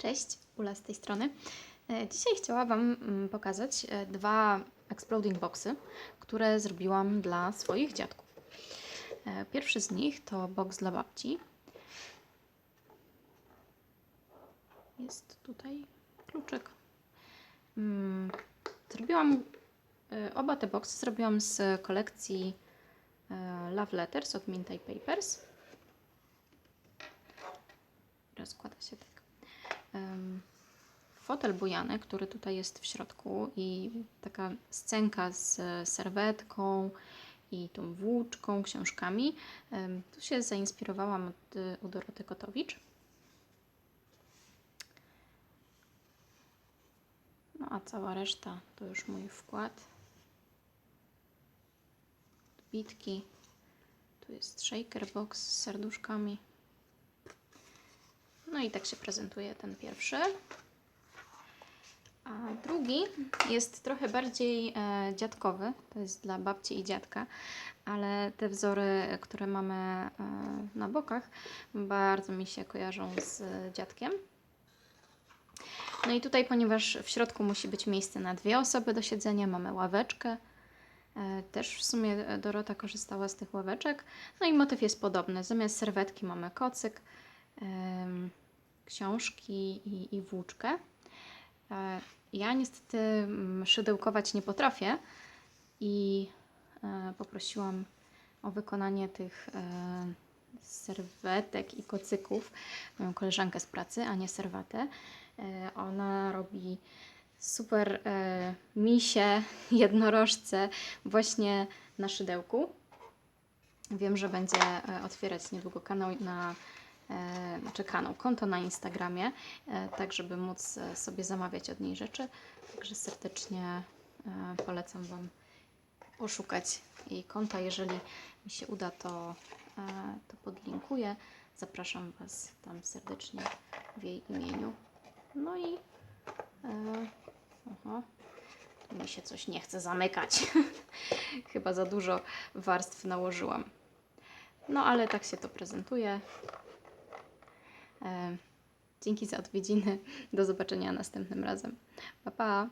Cześć, Ula z tej strony. E, Dzisiaj chciałam Wam mm, pokazać e, dwa exploding boxy, które zrobiłam dla swoich dziadków. E, Pierwszy z nich to box dla babci. Jest tutaj kluczyk. Mm, Zrobiłam oba te boxy zrobiłam z kolekcji Love Letters od Minty Papers. Rozkłada się tak. Fotel bujany, który tutaj jest w środku i taka scenka z serwetką i tą włóczką, książkami. Tu się zainspirowałam od, u Doroty Kotowicz. No a cała reszta to już mój wkład. Bitki. Tu jest shaker box z serduszkami. No i tak się prezentuje ten pierwszy. A drugi jest trochę bardziej e, dziadkowy. To jest dla babci i dziadka, ale te wzory, które mamy e, na bokach, bardzo mi się kojarzą z dziadkiem. No i tutaj, ponieważ w środku musi być miejsce na dwie osoby do siedzenia, mamy ławeczkę. E, Też w sumie Dorota korzystała z tych ławeczek. No i motyw jest podobny. Zamiast serwetki mamy kocyk, książki i, i włóczkę. E, Ja niestety mm, szydełkować nie potrafię i e, poprosiłam o wykonanie tych e, serwetek i kocyków moją koleżankę z pracy, a nie serwatę. Ona robi super misie, jednorożce właśnie na szydełku. Wiem, że będzie otwierać niedługo kanał na e, znaczy kanał, konto na Instagramie, e, tak żeby móc e, sobie zamawiać od niej rzeczy. Także serdecznie polecam Wam poszukać jej konta. Jeżeli mi się uda, to, to podlinkuję. Zapraszam Was tam serdecznie w jej imieniu. No i aha, mi się coś nie chce zamykać. Chyba za dużo warstw nałożyłam. No ale tak się to prezentuje. E, Dzięki za odwiedziny. Do zobaczenia następnym razem. Pa, pa!